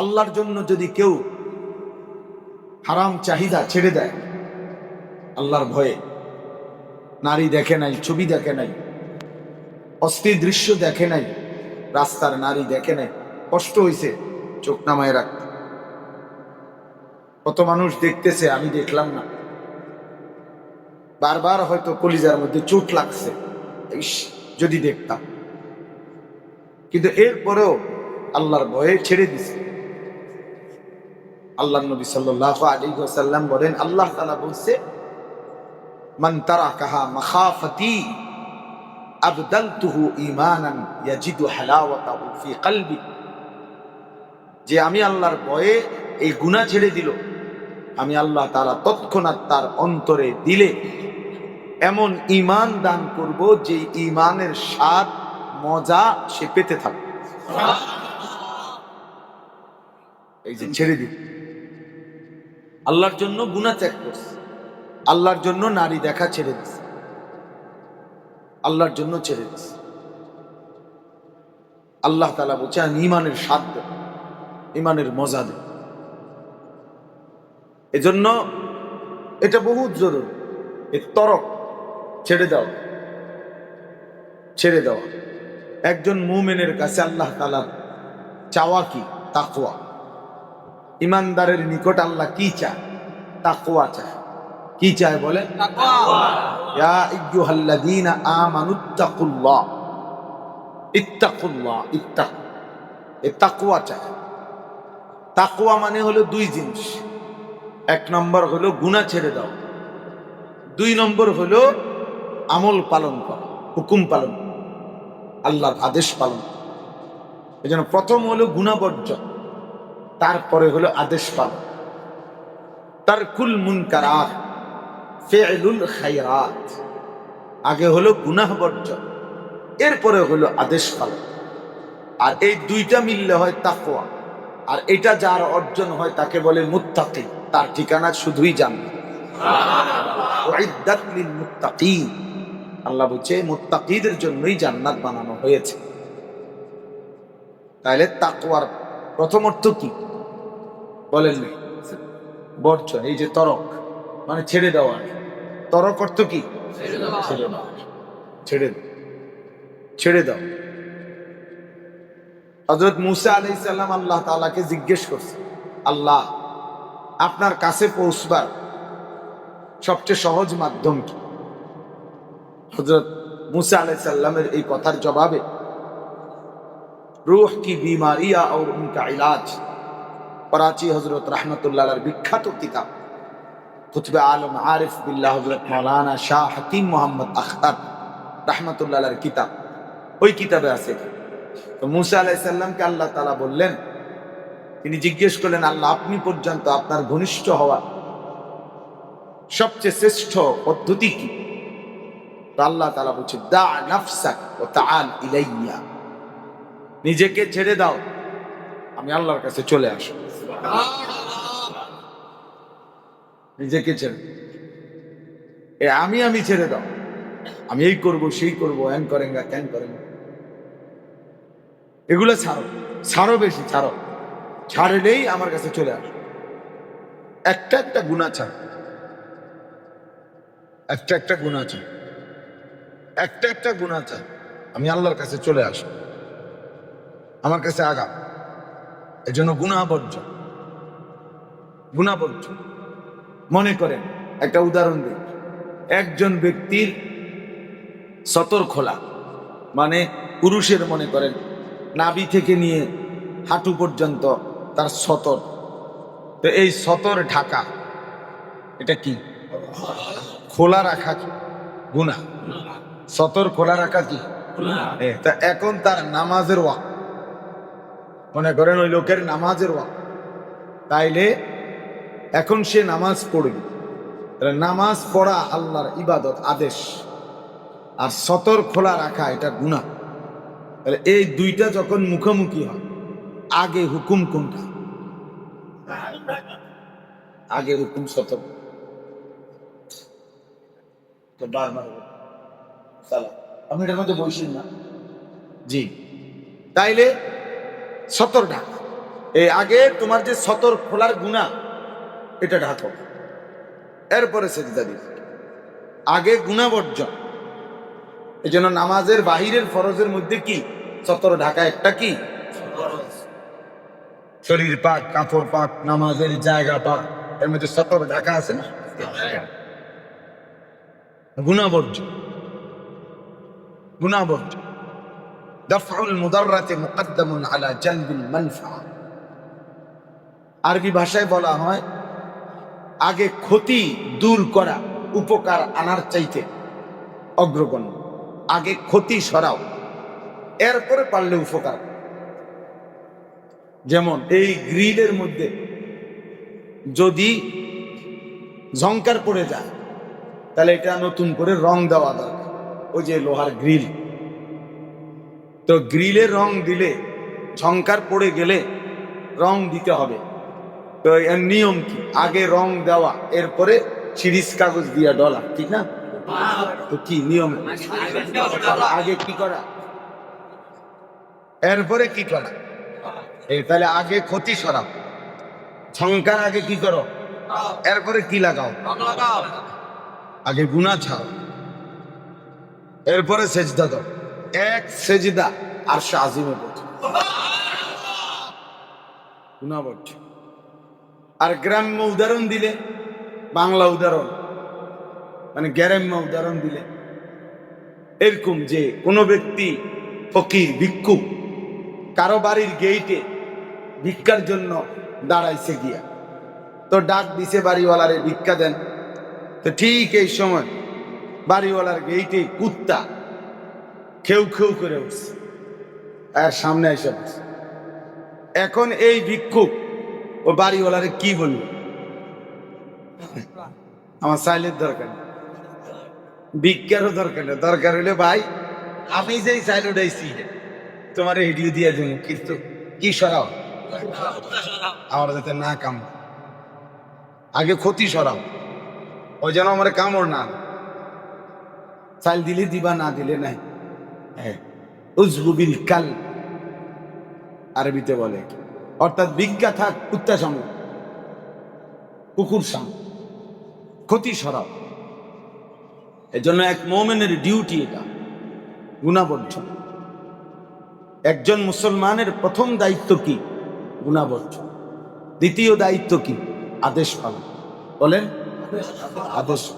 আল্লাহর জন্য যদি কেউ হারাম চাহিদা ছেড়ে দেয়, আল্লাহর ভয়ে নারী দেখে নাই, ছবি দেখে নাই, অস্থির দৃশ্য দেখে নাই, রাস্তার নারী দেখে নাই, কষ্ট হয়েছে চোখ নামায় রাখতে কত মানুষ দেখতেছে, আমি দেখলাম না। বারবার হয়তো কলিজার মধ্যে চোট লাগছে যদি দেখতাম। কিন্তু এরপরেও আল্লাহর ভয়ে ছেড়ে দিছে। আল্লাহ নবী সাল্লাহ আলী সাল্লাম বলেন, আল্লাহ তালা বলছে, মান তারা কাহা মাখাফতি আবদালতুহু ঈমানান ইয়াজিদু হালাওয়াতাহু ফি যে আমি আল্লাহর ভয়ে এই গুনাহ ছেড়ে দিল, আমি আল্লাহ তাআলা তৎক্ষণাৎ তার অন্তরে দিলে এমন ইমান দান করব যে ইমানের স্বাদ, মজা সে পেতে থাকবে। এই যে ছেড়ে দিল। আল্লাহর জন্য গুনাহ ত্যাগ করছে। আল্লাহর জন্য নারী দেখা ছেড়ে দিছে। আল্লাহর জন্য ছেড়ে দিছে। আল্লাহ তালা বলছে, আমি ইমানের স্বাদ দেব ইমানের মজা দেব। এজন্য এটা বহুত জরুরি। এ তরক ছেড়ে দাও ছেড়ে দেওয়া। একজন মুমেনের কাছে আল্লাহ তালা চাওয়া কি? তাকুয়া ইমানদারের নিকট আল্লাহ কি চায়? তাকুয়া চায়। কি চায় বলে? তাকওয়া। চায়। তাকওয়া মানে হলো দুই জিনিস। এক নম্বর হলো গুনাহ ছেড়ে দাও। দুই নম্বর হলো আমল পালন করা হুকুম পালন আল্লাহর আদেশ পালন। এই জন্য প্রথম হলো গুণা বর্জন। তারপরে হলো আদেশ পালন তারকুল মুনকারাত ফেলুল খায়রাত আগে হলো গুনাহ বর্জন, এরপরে হলো আদেশ পালন। আর এই দুইটা মিললে হয় তাকওয়া, আর এটা যার অর্জন হয় তাকে বলে মুত্তাকি, তার ঠিকানা শুধুই মুত্তাকিন, আল্লাহ বলছে মুত্তাকিদের জন্যই জান্নাত বানানো হয়েছে। তাহলে তাকওয়ার প্রথম অর্থ কি? বলেননি। বর্জন এই যে তরক মানে ছেড়ে দেওয়া। তরক অর্থ কি? ছেড়ে ছেড়ে দাও। ছেড়ে দাও। হজরত মুসা আলি সাল্লাম আল্লাহ তালাকে জিজ্ঞেস করছে আল্লাহ আপনার কাছে পৌঁছবার সবচেয়ে সহজ মাধ্যম কি? হজরত মুসা আলি সাল্লামের এই কথার জবাবে রুহ কি বিমারিয়া ও উনকা ইলাজ? করাচি হজরত রহমতুল্লাহ বিখ্যাত কিতাব। কুতবে আলম আরিফ বিল্লাহ হজরত মৌলানা শাহ হাকিম মোহাম্মদ আখতার রহমতুল্লাহ কিতাব। ওই কিতাবে আছে। তো মুসা আলাইসাল্লামকে আল্লাহ তালা বললেন, তিনি জিজ্ঞেস করলেন, আল্লাহ, আপনি পর্যন্ত আপনার ঘনিষ্ঠ হওয়া সবচেয়ে শ্রেষ্ঠ পদ্ধতি কি? আল্লাহ তালা বলছে, দা নাফসাক ও তাআল ইলাইয়া। নিজেকে ছেড়ে দাও, আমি আল্লাহর কাছে চলে আসো নিজেকে ছেড়ে এ আমি আমি ছেড়ে দাও। আমি এই করব, সেই করব হ্যান করেন গা ক্যান করেন এগুলো ছাড়ো ছাড়ো বেশি, ছাড়ো। ছাড়লেই আমার কাছে চলে আসো। একটা একটা গুণা ছাড়ো। একটা একটা গুণা ছাড়ো। একটা একটা গুণা ছাড়ো। আমি আল্লাহর কাছে চলে আসো আমার কাছে আগা এই জন্য গুণা বর্জন গুণা বর্জন মনে করেন, একটা উদাহরণ দিই। একজন ব্যক্তির সতর খোলা মানে পুরুষের মনে করেন, নাভি থেকে নিয়ে হাঁটু পর্যন্ত তার সতর। তো এই সতর ঢাকা, এটা কি? খোলা রাখা কি? গুণা। সতর খোলা রাখা কি? তা এখন তার নামাজের ওয়াক মনে করেন ওই লোকের নামাজের ওয়াক তাইলে এখন সে নামাজ পড়বে নামাজ পড়া আল্লাহর ইবাদত, আদেশ। আর সতর খোলা রাখা, এটা গুণা এই দুইটা যখন মুখোমুখি হয়, আগে হুকুম কোনটা? আগে হুকুম সতর। তো। আপনি এটার মধ্যে বসেন না। জি। তাইলে সতর ঢাকা এই আগে তোমার যে সতর খোলার গুণা এটা ঢাকো। এরপরে সেজদা দিবে আগে গুণা বর্জন এই জন্য নামাজের বাহিরের ফরজের মধ্যে কি? সতর ঢাকা, একটা কি? শরীর পাক, কাপড় পাক, নামাজের জায়গা পাক, এর মধ্যে সতর ঢাকা আছে না? গুণাবর্জন। গুণাবর্জন। দফউল মুদাররাতে মুকদ্দামুন আলা জালবিল মানফা। আরবি ভাষায় বলা হয় আগে ক্ষতি দূর করা, উপকার আনার চাইতে অগ্রগণ্য। আগে ক্ষতি সরাও, এরপরে পারলে উপকার। যেমন এই গ্রিলের মধ্যে যদি ঝংকার পড়ে যায়, তাহলে এটা নতুন করে রং দেওয়া দরকার, ওই যে লোহার গ্রিল। তো গ্রিলে রং দিলে, ঝংকার পড়ে গেলে রং দিতে হবে। তো এর নিয়ম কি? আগে রং দেওয়া, এরপরে সিরিজ কাগজ দিয়া ডলা, ঠিক না? তো কি নিয়ম? আগে কি করা? এরপরে কি করা? এই তাহলে আগে ক্ষতি সরাও। ঝংকার আগে কি করো? এরপরে কি লাগাও? আগে গুণা ছাও এরপরে সেজদা দাও। এক সেজদা আর আজিমে বলছে গুণা বলছে আর গ্রাম্য উদাহরণ দিলে, বাংলা উদাহরণ মানে গ্রাম্য উদাহরণ দিলে, এরকম যে কোনো ব্যক্তি ফকির ভিক্ষুক কারও বাড়ির গেইটে ভিক্ষার জন্য দাঁড়াইছে গিয়া, তো ডাক দিছে বাড়িওয়ালারে ভিক্ষা দেন তো ঠিক এই সময় বাড়িওয়ালার গেইটে কুত্তা খেউ খেউ করে উঠছে, আর সামনে এসে। এখন এই ভিক্ষুক ও বাড়িওয়ালারে কি বলব আমার সাইলের দরকার। ভিক্ষারও দরকার নেই। দরকার হলে ভাই, আমি যেই সাইল উঠাইছি, তোমার এডিও দিয়ে দেবো কিন্তু কি সরাও? আমার যাতে না কাম আগে ক্ষতি সরাও। ওই যেন আমার কামড় না চাল দিলে দিবা, না দিলে নাই। হ্যাঁ উজবুবিল কাল। আরবিতে বলে। অর্থাৎ বিজ্ঞা থাক কুত্তা কুকুর সাম ক্ষতি সরাও এজন্য এক মোমেনের ডিউটি এটা গুণাবর্জন একজন মুসলমানের প্রথম দায়িত্ব কি? গুণাবর্জন দ্বিতীয় দায়িত্ব কি? আদেশ পালন। বলেন, আদেশ।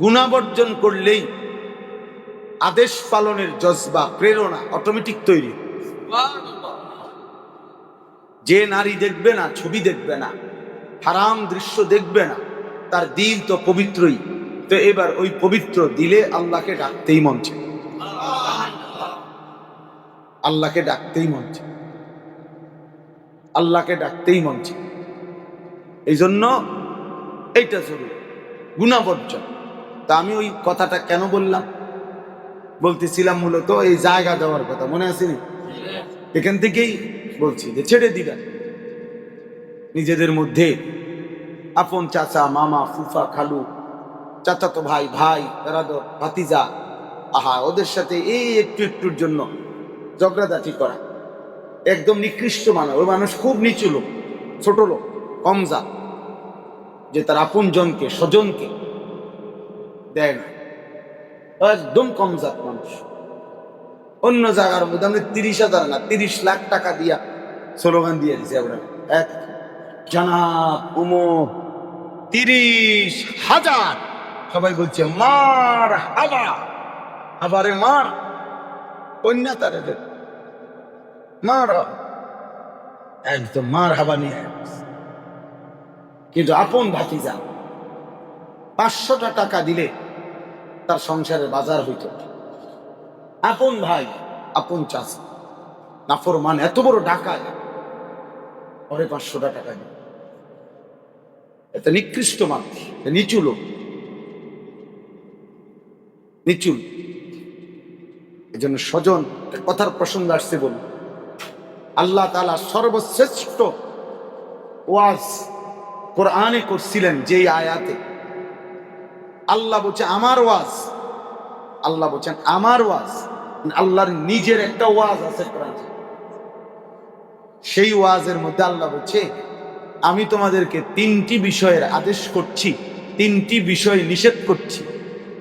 গুণাবর্জন করলেই আদেশ পালনের জজবা, প্রেরণা অটোমেটিক তৈরি যে নারী দেখবে না ছবি দেখবে না হারাম দৃশ্য দেখবে না তার দিল তো পবিত্রই। তো এবার ওই পবিত্র দিলে আল্লাহকে ডাকতেই মন চায়। আল্লাহকে ডাকতেই মন চায়। আল্লাহকে ডাকতেই মন চায়। এই জন্য এইটা জরুরি। গুণাবর্জন। তা আমি ওই কথাটা কেন বললাম? বলতেছিলাম মূলত এই জায়গা দেওয়ার কথা। মনে আসেনি এখান থেকেই বলছি যে ছেড়ে দিবেন। নিজেদের মধ্যে আপন চাচা, মামা, ফুফা, খালু, চাচাতো ভাই ভাই বেরাদর ভাতিজা, আহা, ওদের সাথে এই একটু একটুর জন্য ঝগড়াঝাটি করা। একদম নিকৃষ্ট মানুষ। ওই মানুষ খুব নিচু লোক, ছোট লোক, কম জাত, যে তার আপন জনকে স্বজনকে দেয় না। একদম কম জাত মানুষ। অন্য জায়গার মধ্যে আমরা তিরিশ হাজার না, তিরিশ লাখ টাকা দিয়া স্লোগান দিয়ে দিছে আমরা। এক, জানাব উমো, তিরিশ হাজার। সবাই বলছে, মার হাবা। আবারে মার। কন্যা তারে। মার একদম মার হাবা নিয়ে। কিন্তু আপন ভাতিজা, পাঁচশোটা টাকা দিলে তার সংসারের বাজার হইত। আপন ভাই, আপন চাষ নাফর মান এত বড় ডাকায় পরে পাঁচশোটা টাকা এত নিকৃষ্ট মানুষ নিচু লোক। নিচু। এই জন্য স্বজন কথার প্রসঙ্গ আসছে বলুন। আল্লাহ তালা সর্বশ্রেষ্ঠ ওয়াজ কোরআনে করছিলেন যেই আয়াতে। আল্লাহ বলছে, আমার ওয়াজ। আল্লাহ বলছেন, আমার ওয়াজ। আল্লাহর নিজের একটা ওয়াজ আছে সেই ওয়াজের মধ্যে আল্লাহ বলছে, আমি তোমাদেরকে তিনটি বিষয়ের আদেশ করছি, তিনটি বিষয় নিষেধ করছি।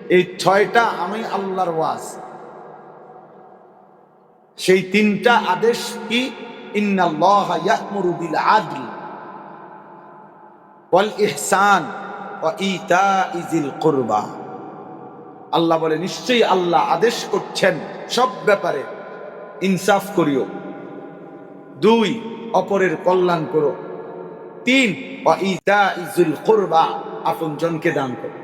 এই ছয়টা আমি আল্লাহর ওয়াজ। সেই তিনটা আদেশ কি? ইহসান কুরবা আল্লাহ বলে, নিশ্চয়ই আল্লাহ আদেশ করছেন সব ব্যাপারে। ইনসাফ করিও। দুই, অপরের কল্যাণ করো। তিন কুরবা, আপনজনকে দান করো।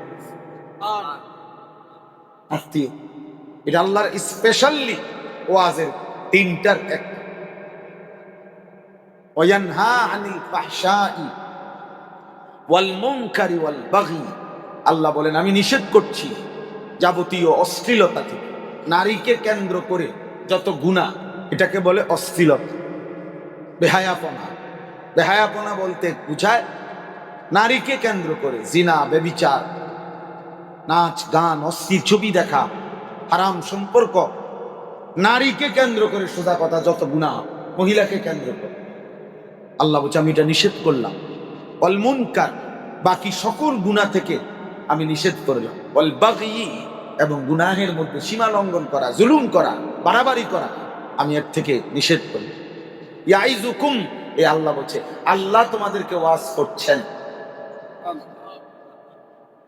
আত্মীয় এটা আল্লাহর স্পেশালি ওয়াজের তিনটার এক। ওয়ানহা আনিল ফাহশাই ওয়াল মুনকারি ওয়াল বাগি। আল্লাহ বলেন, আমি নিষেধ করছি। যাবতীয় অশ্লীলতা থেকে। নারীকে কেন্দ্র করে যত গুণা, এটাকে বলে অশ্লীলতা। বেহায়াপনা। বেহায়াপনা বলতে বুঝায়, নারীকে কেন্দ্র করে জিনা বেবিচার নাচ, গান অস্থির ছবি দেখা, হারাম সম্পর্ক। নারীকে কেন্দ্র করে সোজা কথা, যত গুণা, মহিলাকে কেন্দ্র করে। আল্লাহ বলছে, আমি এটা নিষেধ করলাম। অল মুনকার, বাকি সকল গুণা থেকে আমি নিষেধ করলাম। অল এবং গুনাহের মধ্যে সীমা লঙ্ঘন করা জুলুম করা বাড়াবাড়ি করা আমি এর থেকে নিষেধ করলাম ইয়াইজুকুম এ আল্লাহ বলছে আল্লাহ তোমাদেরকে ওয়াজ করছেন।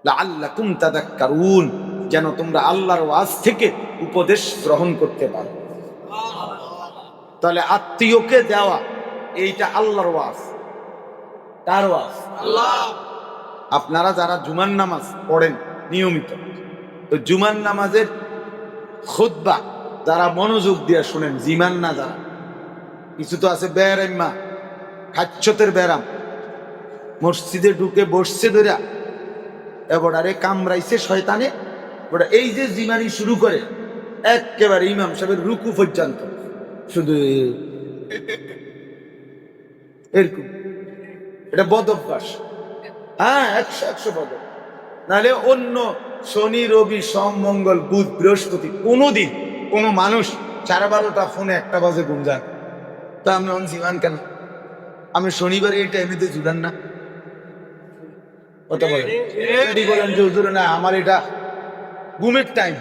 লাআল্লাকুম তাদাক্কারুন যেন তোমরা আল্লাহর ওয়াজ থেকে উপদেশ গ্রহণ করতে পারো। তাহলে আত্মীয়কে দেওয়া এইটা আল্লাহর ওয়াজ। কার ওয়াজ? আপনারা যারা জুমার নামাজ পড়েন নিয়মিত। তো জুমার নামাজের খুদ্া যারা মনোযোগ দিয়ে শুনেন, জিমান না যারা। কিছু তো আছে বেড়াইমা খাচ্ছতের ব্যারাম। মসজিদে ঢুকে বসছে ধরা এবারে কামড়াইছে শয়তানে। ওটা এই যে জিমানি শুরু করে একেবারে ইমাম সাহেবের রুকু পর্যন্ত। শুধু এরকম। এটা বদ অভ্যাস। হ্যাঁ একশো একশো বদ। নাহলে অন্য শনি, রবি, সোম, মঙ্গল, বুধ, বৃহস্পতি, কোনোদিন কোনো মানুষ সাড়ে বারোটা ফোনে একটা বাজে ঘুম যান তা আমি অন জীবান কেন? আমি শনিবারে এই টাইমেতে জুড়ান না। কথা বলেন। বলেন যে না, আমার এটা ঘুমের টাইম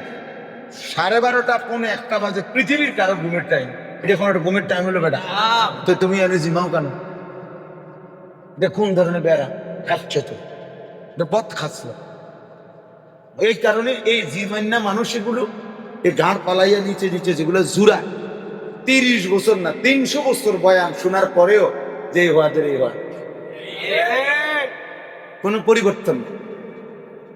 সাড়ে বারোটা পৌনে একটা বাজে পৃথিবীর কারও ঘুমের টাইম এটা কোনো একটা ঘুমের টাইম হলো বেটা। তো তুমি আমি জিমাও কেন? এটা কোন ধরনের বেড়া? খাচ্ছে তো। এটা পথ খাচ্ছিল এই কারণে এই জিমান্না মানুষ এগুলো এই গাঁড় পালাইয়া নিচে নিচে যেগুলো জুরা তিরিশ বছর না, তিনশো বছর বয়ান শোনার পরেও যে হওয়াদের এই হয় কোনো পরিবর্তন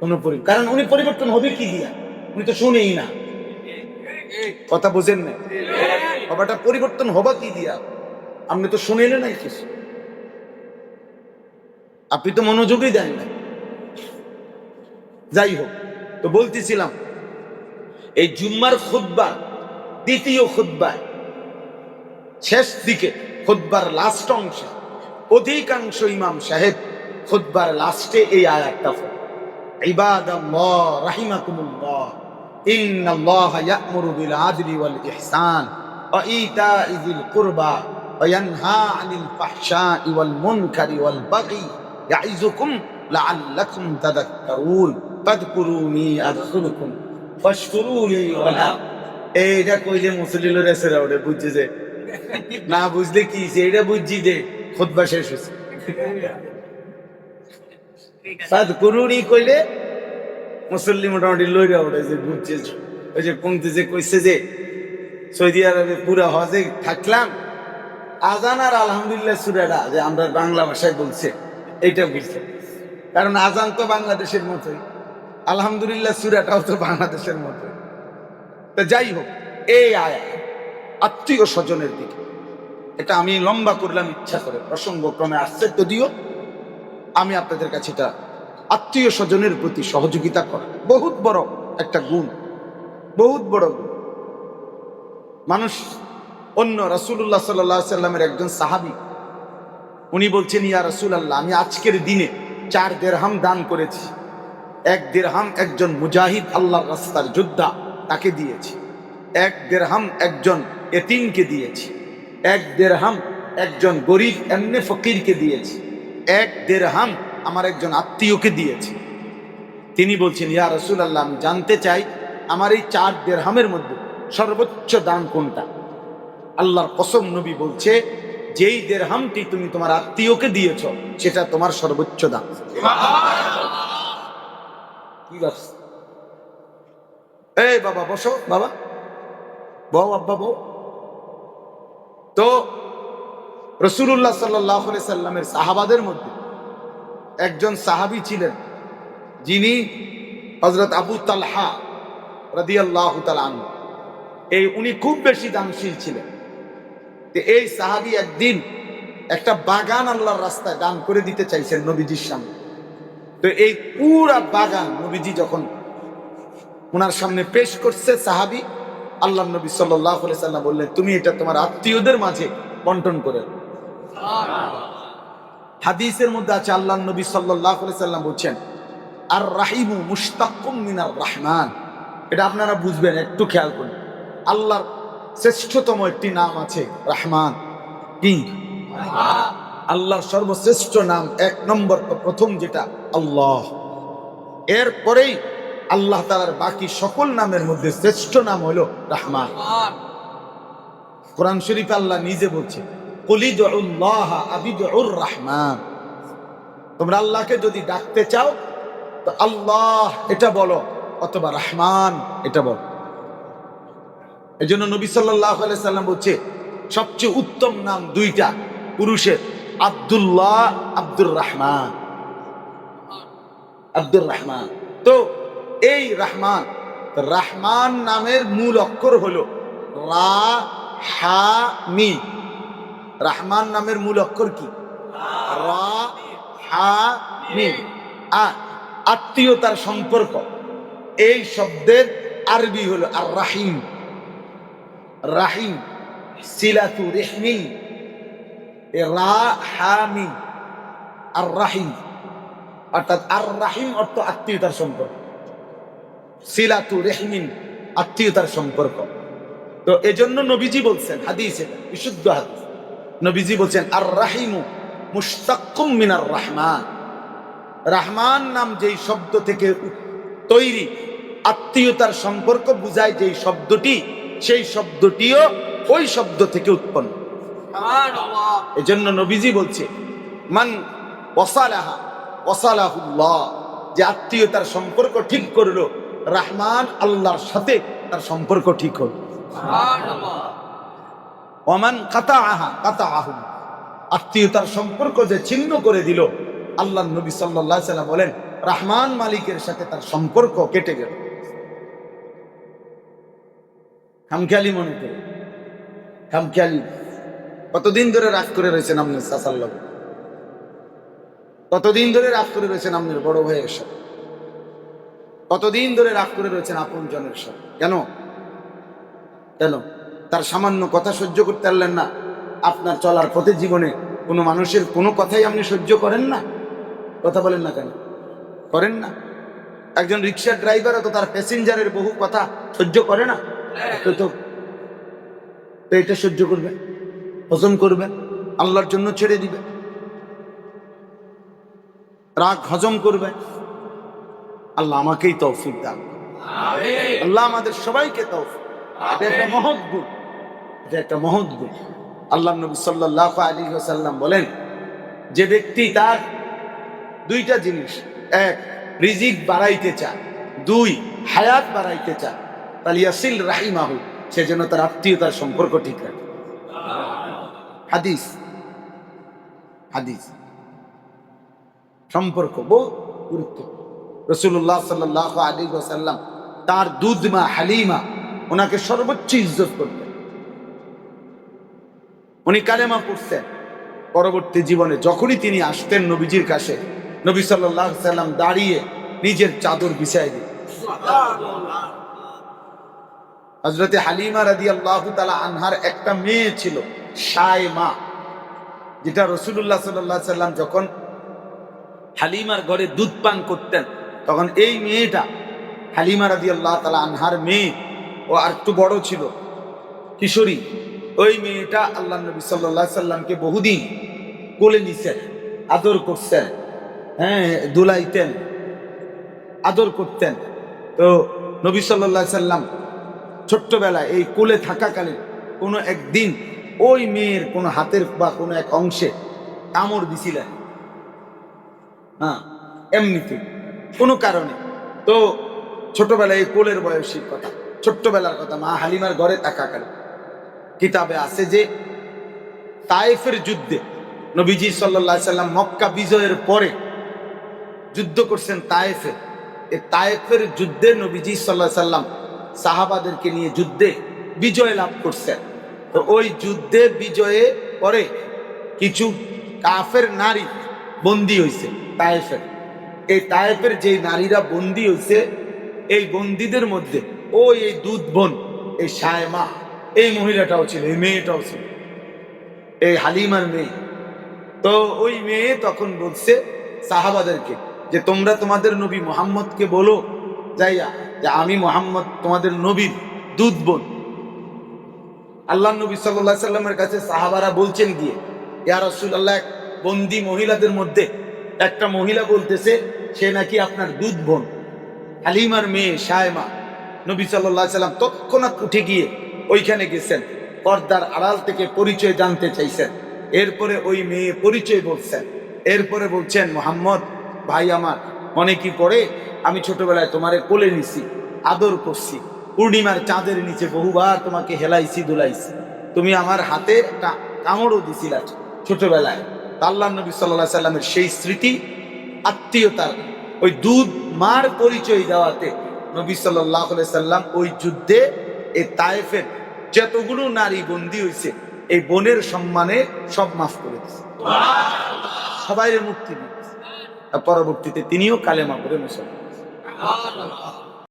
কোনো কারণ উনি পরিবর্তন হবে কি দিয়া? উনি তো শুনেই না। কথা বোঝেন না বাবাটা পরিবর্তন হবা কি দিয়া? আপনি তো শুনেন নাই কিছু। আপনি তো মনোযোগই দেন না যাই হোক, তো বলতেছিলাম, এই জুম্মার খুদ্া দ্বিতীয় খুদ্বায় শেষ দিকে খুদ্বার লাস্ট অংশে, অধিকাংশ ইমাম সাহেব খুদ্বার লাস্টে এই আয়াতটা ইতা'i যিল কুরবা ওটা মুসল্লি মোটামুটি লইরা ওঠে যে, বুঝছে ওই যে কমতে যে কইছে যে, সৌদি আরবে পুরা হজে থাকলাম, আজান আর আলহামদুলিল্লাহ সুরাটা যে আমরা বাংলা ভাষায় বলছে এটা বুঝছে কারণ আজান তো বাংলাদেশের মতোই। আলহামদুলিল্লাহ, সুরাটাও তো বাংলাদেশের মতোই তো যাই হোক, এই আয়া আত্মীয় স্বজনের দিকে। এটা আমি লম্বা করলাম, ইচ্ছা করে। প্রসঙ্গ ক্রমে আসছে যদিও আমি আপনাদের কাছে এটা আত্মীয় স্বজনের প্রতি সহযোগিতা করা। বহুত বড় একটা গুণ। বহুত বড় গুণ। মানুষ, অন্য রাসুল্লাহ সাল্লাহ সাল্লামের একজন সাহাবি, উনি বলছেন, ইয়া রাসুল আল্লাহ আমি আজকের দিনে চার দেড়হাম দান করেছি। এক দেড়হাম একজন মুজাহিদ আল্লাহ রাস্তার যোদ্ধা তাকে দিয়েছি। এক দেড়হাম একজন এতিমকে দিয়েছি। এক দেড়হাম একজন গরিব এমনি ফকিরকে দিয়েছি। এক দেড়হাম আমার একজন আত্মীয়কে দিয়েছি। তিনি বলছেন, ইয়া রসুল আল্লাহ আমি জানতে চাই আমার এই চার দেড়হামের মধ্যে সর্বোচ্চ দাম কোনটা? আল্লাহর কসম নবী বলছে, যেই দেড়হামটি তুমি তোমার আত্মীয়কে দিয়েছ, সেটা তোমার সর্বোচ্চ দাম। কি ভাবছ? এই বাবা, বসো, বাবা। বউ, আব্বা, বউ। তো রসুল্লাহ সাল্লাহ সাল্লামের সাহাবাদের মধ্যে একজন সাহাবি ছিলেন, যিনি হজরত আবু তালহা রাদি আল্লাহ এই উনি খুব বেশি দানশীল ছিলেন। এই সাহাবি একদিন একটা বাগান আল্লাহর রাস্তায় দান করে দিতে চাইছেন নবীজির সামনে। তো এই পুরা বাগান নবীজি যখন ওনার সামনে পেশ করছে সাহাবি, আল্লাহ নবী সাল্লাহ সাল্লাম বললেন, তুমি এটা তোমার আত্মীয়দের মাঝে বন্টন করে। হাদিসের মধ্যে আছে, আল্লাহ নবী সাল্লাহ সাল্লাম বলছেন আর রাহিমু মুস্তাকুম মিনার রহমান এটা আপনারা বুঝবেন, একটু খেয়াল করুন। আল্লাহর শ্রেষ্ঠতম একটি নাম আছে রাহমান, কি। আল্লাহর সর্বশ্রেষ্ঠ নাম এক নম্বর প্রথম যেটা আল্লাহ। এরপরেই আল্লাহ তালার বাকি সকল নামের মধ্যে শ্রেষ্ঠ নাম হলো রহমান। কোরআন শরীফ আল্লাহ নিজে বলছে রহমান। তোমরা আল্লাহকে যদি ডাকতে চাও তো আল্লাহ এটা বলো অথবা রাহমান এটা বলো। এই জন্য নবী সাল্লাহ সাল্লাম বলছে সবচেয়ে উত্তম নাম দুইটা পুরুষের। আব্দুল্লাহ আব্দুর রহমান। আব্দুর রহমান। তো এই রহমান রহমান নামের মূল অক্ষর হলো রা, হা, মি। রহমান নামের মূল অক্ষর কি? রা, হা, মি। আত্মীয়তার সম্পর্ক। এই শব্দের আরবি হলো আর রাহিম রাহিম। সিলাতু রেহমি আর রাহিম অর্থাৎ আর রাহিম অর্থ আত্মীয়তার সম্পর্ক। সিলাতু রেহমিন, আত্মীয়তার সম্পর্ক। তো এজন্য নবীজি বলছেন, হাদিস, বিশুদ্ধ হাদিস। নবীজি বলছেন আর রাহিমু মুস্তাকুম মিনার রহমান। রহমান নাম যেই শব্দ থেকে তৈরি আত্মীয়তার সম্পর্ক বুঝায় যেই শব্দটি, সেই শব্দটিও ওই শব্দ থেকে উৎপন্ন। এজন্য নবীজি বলছে মান ওসালাহা ওসালাহুল্লাহ যে আত্মীয়তার সম্পর্ক ঠিক করল রহমান আল্লাহর সাথে তার সম্পর্ক ঠিক হলো। ওমান কাতা আহা কাতা আহু আত্মীয়তার সম্পর্ক যে ছিন্ন করে দিল আল্লাহ নবী সাল্লাহ সাল্লাম বলেন রহমান মালিকের সাথে তার সম্পর্ক কেটে গেল। খামখেয়ালি মনে করে খামখেয়ালি কতদিন ধরে রাগ করে রয়েছেন আপনি সাসাল্লাহ কতদিন ধরে রাগ করে রয়েছেন আপনার বড় ভাইয়ের সাথে? কতদিন ধরে রাগ করে রয়েছেন আপন জনের সাথে? কেন? কেন? তার সামান্য কথা সহ্য করতে পারলেন না? আপনার চলার পথে জীবনে কোনো মানুষের কোনো কথাই আপনি সহ্য করেন না? কথা বলেন না কেন? করেন না? একজন রিক্সার ড্রাইভারও তো তার প্যাসেঞ্জারের বহু কথা সহ্য করে না? তো তো তো এটা সহ্য করবে হজম করবে আল্লাহর জন্য ছেড়ে দিবে। রাগ হজম করবে। আল্লাহ আমাকেই তৌফিক দান আল্লাহ আমাদের সবাইকে তৌফিক এটা একটা মহৎ গুণ। এটা একটা মহৎ গুণ। আল্লাহ নবী সাল্লাহ আলী সাল্লাম বলেন যে ব্যক্তি তার দুইটা জিনিস এক রিজিক বাড়াইতে চায় দুই হায়াত বাড়াইতে চায় তাহলে ইয়াসিল রাহিমাহু সেজন্য তার আত্মীয়তার সম্পর্ক ঠিক রাখে। হাদিস হাদিস। সম্পর্ক বহু গুরুত্ব। রসুল্লাহ সাল্লাহ আলী সাল্লাম তার দুধমা হালিমা ওনাকে সর্বোচ্চ ইজ্জত করতেন। উনি কালেমা পড়তেন পরবর্তী জীবনে যখনই তিনি আসতেন নবীজির কাছে, নবী সাল্লাহ সাল্লাম দাঁড়িয়ে নিজের চাদর বিছাই দিন হজরতে হালিমা রাদি আল্লাহ তালা আনহার একটা মেয়ে ছিল। মা যেটা রসুল্লাহ সাল্লাহ সাল্লাম যখন হালিমার ঘরে দুধ পান করতেন, তখন এই মেয়েটা হালিমা রাদি আল্লাহ তালা আনহার মেয়ে ও আর একটু বড় ছিল, কিশোরী। ওই মেয়েটা আল্লাহ নবী সাল্লাহ সাল্লামকে বহুদিন কোলে নিছেন, আদর করছেন হ্যাঁ দুলাইতেন, আদর করতেন। তো নবী সাল্লাহ সাল্লাম ছোট্টবেলায় এই কোলে থাকাকালীন কোনো একদিন ওই মেয়ের কোনো হাতের বা কোনো এক অংশে কামড় দিছিলেন হ্যাঁ এমনিতে, কোনো কারণে। তো ছোটবেলায় কোলের বয়সীর কথা, ছোট্টবেলার কথা মা হালিমার ঘরে থাকাকালীন কিতাবে আছে যে, তায়েফের যুদ্ধে নবীজি সাল্লাহ সাল্লাম মক্কা বিজয়ের পরে যুদ্ধ করছেন তায়েফে। এ তায়েফের যুদ্ধে নবীজি সাল্লাহ সাল্লাম সাহাবাদেরকে নিয়ে যুদ্ধে বিজয় লাভ করছেন। তো ওই যুদ্ধে বিজয়ে পরে কিছু কাফের নারী বন্দী হয়েছে তায়েফের। এই তায়েফের যে নারীরা বন্দী হয়েছে এই বন্দীদের মধ্যে ওই এই দুধ বোন, এই সায়মা, এই মহিলাটাও ছিল, এই মেয়েটাও ছিল, এই হালিমার মেয়ে। তো ওই মেয়ে তখন বলছে সাহাবাদেরকে যে, তোমরা তোমাদের নবী মোহাম্মদকে বলো, যাইয়া যে আমি মোহাম্মদ তোমাদের নবীর দুধ বোন। আল্লাহ নবী সাল্লাহ সাল্লামের কাছে সাহাবারা বলছেন গিয়ে, ইয়া রসুল্লাহ এক বন্দি মহিলাদের মধ্যে একটা মহিলা বলতেছে, সে নাকি আপনার দুধ বোন। হালিমার মেয়ে সায়মা নবী সাল্লাহ সাল্লাম তৎক্ষণাৎ উঠে গিয়ে ওইখানে গেছেন, পর্দার আড়াল থেকে পরিচয় জানতে চাইছেন। এরপরে ওই মেয়ে পরিচয় বলছেন। এরপরে বলছেন, মোহাম্মদ, ভাই আমার, মনে কি পড়ে? আমি ছোটবেলায় তোমারে কোলে নিছি, আদর করছি। পূর্ণিমার চাঁদের নিচে বহুবার তোমাকে হেলাইছি, দুলাইছি। তুমি আমার হাতে একটা কামড়ও দিছিলা ছোটবেলায়। তা আল্লাহ নবী সাল্লাহ সাল্লামের সেই স্মৃতি, আত্মীয়তার ওই দুধ মার পরিচয় দেওয়াতে নবী সাল্লাহ সাল্লাম ওই যুদ্ধে এই তায়েফের যতগুলো নারী বন্দী হয়েছে এই বোনের সম্মানে সব মাফ করে দিয়েছে সবাই মুক্তি দিয়েছে পরবর্তীতে তিনিও কালেমা করে মুসলমান।